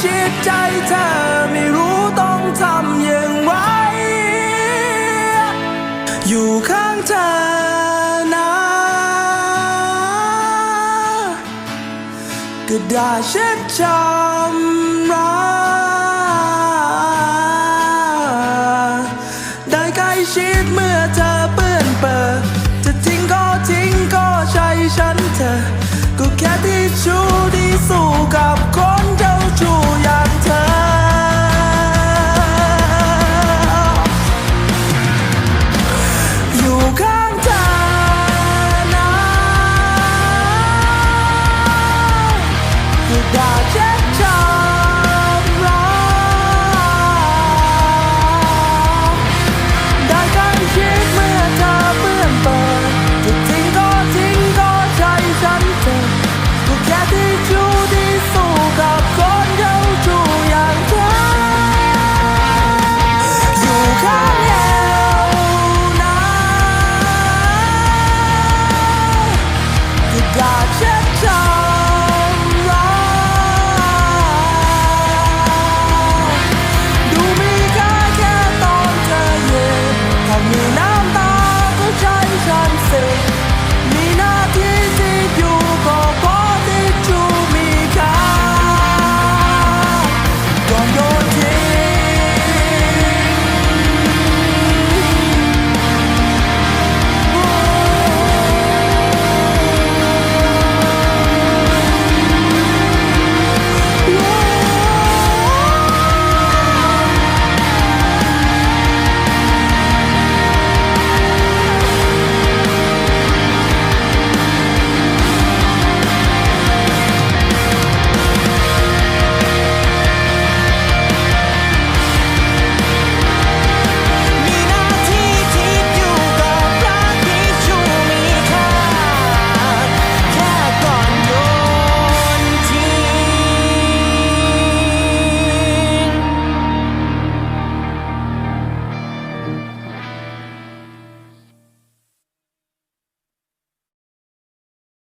ชิดใจเธอไม่รู้ต้องทำอย่างไร อยู่ข้างเธอนะก็ได้เช็ดจำรักได้ใกล้ชิดเมื่อเธอเปื้อนเปิดจะทิ้งก็ทิ้งก็ใช่ฉันเธอ ก็แค่ที่ชูดีสู้กับคน